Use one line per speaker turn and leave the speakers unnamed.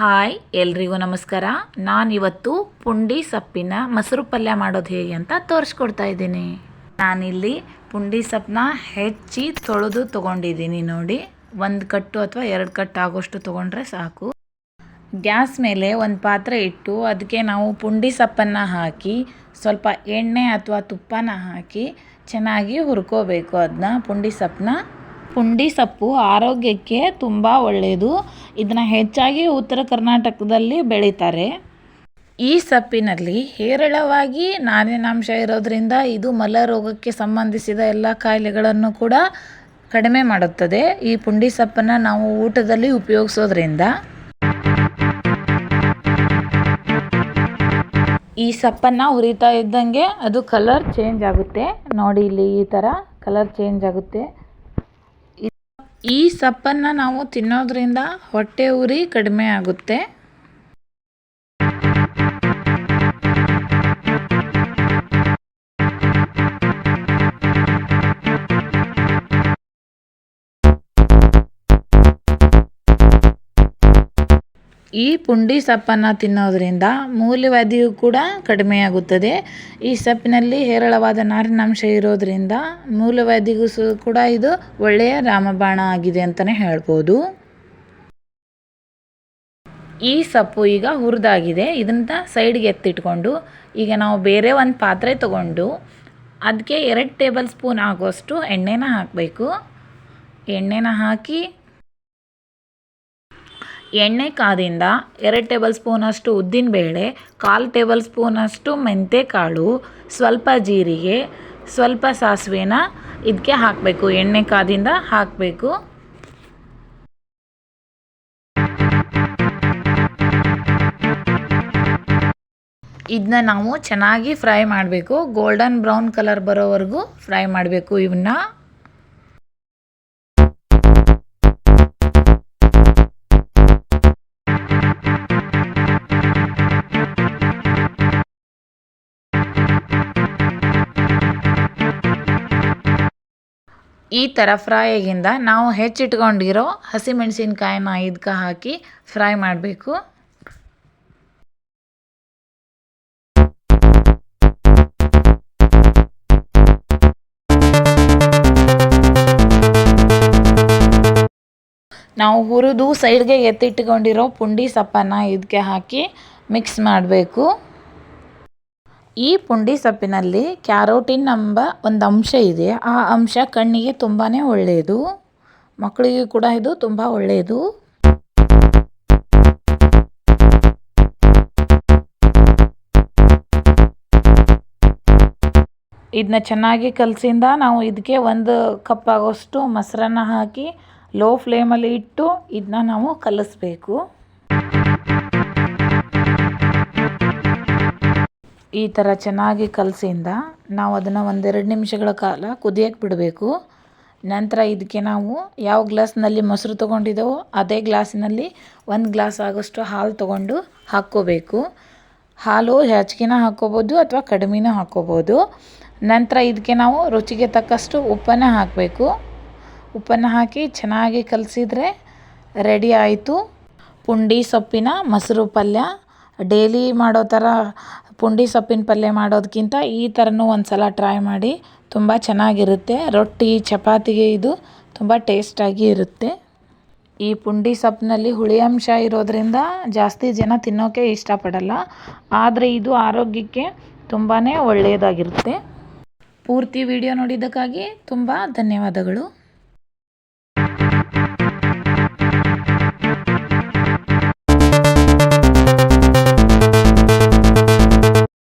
Hi, ಎಲ್ರಿಗೂ ನಮಸ್ಕಾರ. ನಾನಿವತ್ತು ಪುಂಡಿ ಸೊಪ್ಪಿನ ಮೊಸರು ಪಲ್ಯ ಮಾಡೋದು ಹೇಗೆ ಅಂತ ತೋರಿಸ್ಕೊಡ್ತಾ ಇದ್ದೀನಿ. ನಾನಿಲ್ಲಿ ಪುಂಡಿ ಸೊಪ್ಪನ್ನ ಹೆಚ್ಚಿ ತೊಳೆದು ತೊಗೊಂಡಿದ್ದೀನಿ ನೋಡಿ. ಒಂದು ಕಟ್ಟು ಅಥವಾ ಎರಡು ಕಟ್ಟು ಆಗೋಷ್ಟು ತೊಗೊಂಡ್ರೆ ಸಾಕು. ಗ್ಯಾಸ್ ಮೇಲೆ ಒಂದು ಪಾತ್ರೆ ಇಟ್ಟು ಅದಕ್ಕೆ ನಾವು ಪುಂಡಿ ಸೊಪ್ಪನ್ನು ಹಾಕಿ, ಸ್ವಲ್ಪ ಎಣ್ಣೆ ಅಥವಾ ತುಪ್ಪನ ಹಾಕಿ ಚೆನ್ನಾಗಿ ಹುರ್ಕೋಬೇಕು. ಅದನ್ನ ಪುಂಡಿ ಸೊಪ್ಪನ್ನ ಪುಂಡಿ ಸೊಪ್ಪು ಆರೋಗ್ಯಕ್ಕೆ ತುಂಬ ಒಳ್ಳೆಯದು ಇದನ್ನು ಹೆಚ್ಚಾಗಿ ಉತ್ತರ ಕರ್ನಾಟಕದಲ್ಲಿ ಬೆಳೀತಾರೆ. ಈ ಸೊಪ್ಪಿನಲ್ಲಿ ಹೇರಳವಾಗಿ ನಾರಿನಾಂಶ ಇರೋದರಿಂದ ಇದು ಮಲರೋಗಕ್ಕೆ ಸಂಬಂಧಿಸಿದ ಎಲ್ಲ ಕಾಯಿಲೆಗಳನ್ನು ಕೂಡ ಕಡಿಮೆ ಮಾಡುತ್ತದೆ. ಈ ಪುಂಡಿ ಸೊಪ್ಪನ್ನು ನಾವು ಊಟದಲ್ಲಿ ಉಪಯೋಗಿಸೋದ್ರಿಂದ. ಈ ಸೊಪ್ಪನ್ನು ಹುರಿತಾ ಇದ್ದಂಗೆ ಅದು ಕಲರ್ ಚೇಂಜ್ ಆಗುತ್ತೆ. ನೋಡಿ ಇಲ್ಲಿ ಈ ಥರ ಕಲರ್ ಚೇಂಜ್ ಆಗುತ್ತೆ. ಈ ಸೊಪ್ಪನ್ನು ನಾವು ತಿನ್ನೋದ್ರಿಂದ ಹೊಟ್ಟೆ ಉರಿ ಕಡಿಮೆ ಆಗುತ್ತೆ. ಈ ಪುಂಡಿ ಸೊಪ್ಪನ್ನು ತಿನ್ನೋದ್ರಿಂದ ಮೂಲವ್ಯಾಧಿಯು ಕೂಡ ಕಡಿಮೆಯಾಗುತ್ತದೆ. ಈ ಸೊಪ್ಪಿನಲ್ಲಿ ಹೇರಳವಾದ ನಾರಿನಾಂಶ ಇರೋದ್ರಿಂದ ಮೂಲವ್ಯಾಧಿಗೂ ಸು ಕೂಡ ಇದು ಒಳ್ಳೆಯ ರಾಮಬಾಣ ಆಗಿದೆ ಅಂತಲೇ ಹೇಳ್ಬೋದು. ಈ ಸೊಪ್ಪು ಈಗ ಹುರಿದಾಗಿದೆ. ಇದನ್ನ ಸೈಡ್ಗೆ ಎತ್ತಿಟ್ಕೊಂಡು ಈಗ ನಾವು ಬೇರೆ ಒಂದು ಪಾತ್ರೆ ತಗೊಂಡು ಅದಕ್ಕೆ ಎರಡು ಟೇಬಲ್ ಸ್ಪೂನ್ ಆಗೋಷ್ಟು ಎಣ್ಣೆನ ಹಾಕಬೇಕು. ಎಣ್ಣೆನ ಹಾಕಿ ಎಣ್ಣೆ ಕಾದಿಂದ ಎರಡು ಟೇಬಲ್ ಸ್ಪೂನಷ್ಟು ಉದ್ದಿನಬೇಳೆ, ಕಾಲು ಟೇಬಲ್ ಸ್ಪೂನಷ್ಟು ಮೆಂತ್ಯಕಾಳು ಸ್ವಲ್ಪ ಜೀರಿಗೆ, ಸ್ವಲ್ಪ ಸಾಸಿವೆನ ಇದಕ್ಕೆ ಹಾಕಬೇಕು. ಎಣ್ಣೆ ಕಾದಿಂದ ಹಾಕಬೇಕು. ಇದನ್ನ ನಾವು ಚೆನ್ನಾಗಿ ಫ್ರೈ ಮಾಡಬೇಕು. ಗೋಲ್ಡನ್ ಬ್ರೌನ್ ಕಲರ್ ಬರೋವರೆಗೂ ಫ್ರೈ ಮಾಡಬೇಕು ಇವನ್ನ ಈ ಥರ ಫ್ರೈ ಆಗಿಂದ ನಾವು ಹೆಚ್ಚಿಟ್ಕೊಂಡಿರೋ ಹಸಿಮೆಣಸಿನ್ಕಾಯಿನ ಇದಕ್ಕೆ ಹಾಕಿ ಫ್ರೈ ಮಾಡಬೇಕು. ನಾವು ಹುರಿದು ಸೈಡ್ಗೆ ಎತ್ತಿಟ್ಕೊಂಡಿರೋ ಪುಂಡಿ ಸೊಪ್ಪನ್ನು ಇದಕ್ಕೆ ಹಾಕಿ ಮಿಕ್ಸ್ ಮಾಡಬೇಕು. ಈ ಪುಂಡಿ ಸೊಪ್ಪಿನಲ್ಲಿ ಕ್ಯಾರೋಟಿನ್ ಎಂಬ ಒಂದು ಅಂಶ ಇದೆ. ಆ ಅಂಶ ಕಣ್ಣಿಗೆ ತುಂಬಾ ಒಳ್ಳೆಯದು. ಮಕ್ಕಳಿಗೆ ಕೂಡ ಇದು ತುಂಬ ಒಳ್ಳೆಯದು. ಇದನ್ನ ಚೆನ್ನಾಗಿ ಕಲಸಿಂದ ನಾವು ಇದಕ್ಕೆ ಒಂದು ಕಪ್ ಆಗೋಷ್ಟು ಮೊಸರನ್ನ ಹಾಕಿ ಲೋ ಫ್ಲೇಮಲ್ಲಿ ಇಟ್ಟು ಇದನ್ನ ನಾವು ಕಲಿಸ್ಬೇಕು. ಈ ಥರ ಚೆನ್ನಾಗಿ ಕಲಸಿಂದ ನಾವು ಅದನ್ನು ಒಂದೆರಡು ನಿಮಿಷಗಳ ಕಾಲ ಕುದಿಯಕ್ಕೆ ಬಿಡಬೇಕು. ನಂತರ ಇದಕ್ಕೆ ನಾವು ಯಾವ ಗ್ಲಾಸ್ನಲ್ಲಿ ಮೊಸರು ತೊಗೊಂಡಿದ್ದೆವೋ ಅದೇ ಗ್ಲಾಸಿನಲ್ಲಿ ಒಂದು ಗ್ಲಾಸ್ ಆಗೋಷ್ಟು ಹಾಲು ತೊಗೊಂಡು ಹಾಕ್ಕೋಬೇಕು. ಹಾಲು ಹೆಚ್ಚಿಗೆನ ಹಾಕ್ಕೋಬೋದು ಅಥವಾ ಕಡಿಮೆನೂ ಹಾಕ್ಕೋಬೋದು. ನಂತರ ಇದಕ್ಕೆ ನಾವು ರುಚಿಗೆ ತಕ್ಕಷ್ಟು ಉಪ್ಪನ್ನು ಹಾಕಬೇಕು. ಉಪ್ಪನ್ನು ಹಾಕಿ ಚೆನ್ನಾಗಿ ಕಲಸಿದ್ರೆ ರೆಡಿ ಆಯಿತು. ಪುಂಡಿ ಸೊಪ್ಪಿನ ಮೊಸರು ಪಲ್ಯ ಡೈಲಿ ಮಾಡೋ ಥರ ಪುಂಡಿ ಸೊಪ್ಪಿನ ಪಲ್ಯ ಮಾಡೋದಕ್ಕಿಂತ ಈ ಥರನೂ ಒಂದು ಸಲ ಟ್ರೈ ಮಾಡಿ ತುಂಬ ಚೆನ್ನಾಗಿರುತ್ತೆ. ರೊಟ್ಟಿ, ಚಪಾತಿಗೆ ಇದು ತುಂಬ ಟೇಸ್ಟಾಗಿ ಇರುತ್ತೆ. ಈ ಪುಂಡಿ ಸೊಪ್ಪಿನಲ್ಲಿ ಹುಳಿ ಅಂಶ ಇರೋದರಿಂದ ಜಾಸ್ತಿ ಜನ ತಿನ್ನೋಕ್ಕೆ ಇಷ್ಟಪಡಲ್ಲ. ಆದರೆ ಇದು ಆರೋಗ್ಯಕ್ಕೆ ತುಂಬಾ ಒಳ್ಳೆಯದಾಗಿರುತ್ತೆ. ಪೂರ್ತಿ ವಿಡಿಯೋ ನೋಡಿದ್ದಕ್ಕಾಗಿ ತುಂಬ ಧನ್ಯವಾದಗಳು.